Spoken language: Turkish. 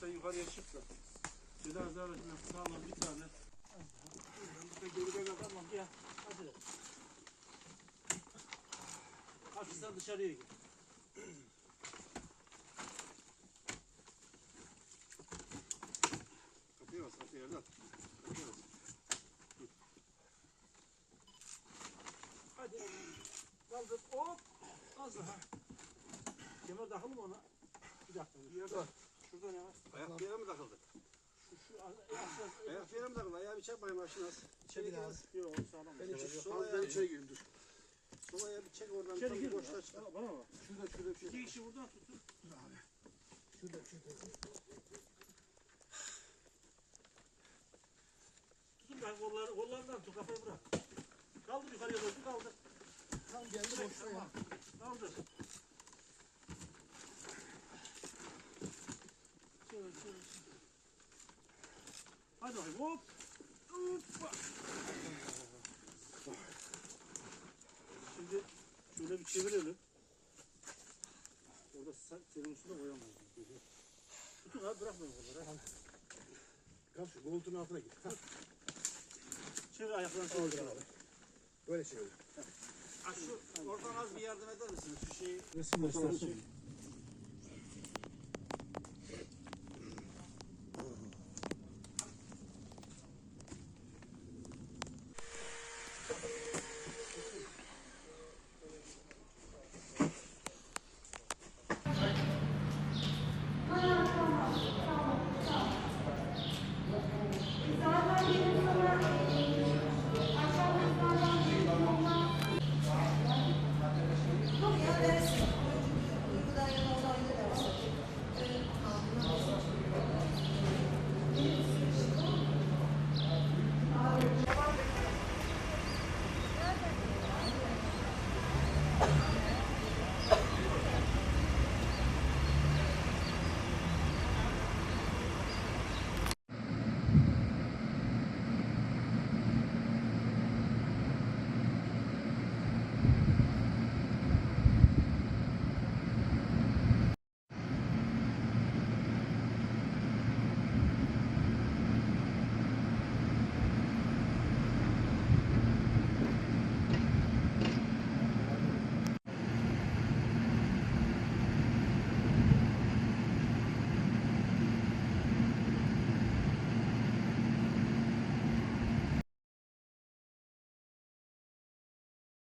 sen yukarıya çık da. Biraz daha başına sağlam bir tane. Ben de geride kalamam ya. Hadi. Hadi sen dışarıya git. Kapıya bas kapıya Erdal. Kapıya bas. Hadi. Kaldır. Hop. Az daha. Kemer takılı mı ona? Bir dakika. Bir yerde. Şurada ne var? Ayak bir yere mi takıldı? Şu, şu aşağı. Ayak bir yere mi takıldı? Ayağı bir çek bakayım aşına. İçeri gir. Yok sağlam. Ben içeri, sol ayağı içeri gireyim dur. Sol ayağı bir çek oradan. İçeri gir. boşluğa çık. Bana bak. Şurada şurada bir şey. İki kişi buradan tutun. Tutun ben kolları, kollarından tut kafayı bırak. Kaldır yukarıya doğru kaldır. Tam geldi boşta ya. Kaldır. Şöyle şöyle. Hadi bakayım hop. Hoppa. Şimdi şöyle bir çevirelim. Orada sen senin üstüne koyamayız. Tutun abi bırakmayın kolları. Kalk şu koltuğun altına git. Çevir ayaklarını çevir. abi. Böyle çevir. Ha şu oradan az bir yardım eder misiniz? Şu şeyi Resim göstersin.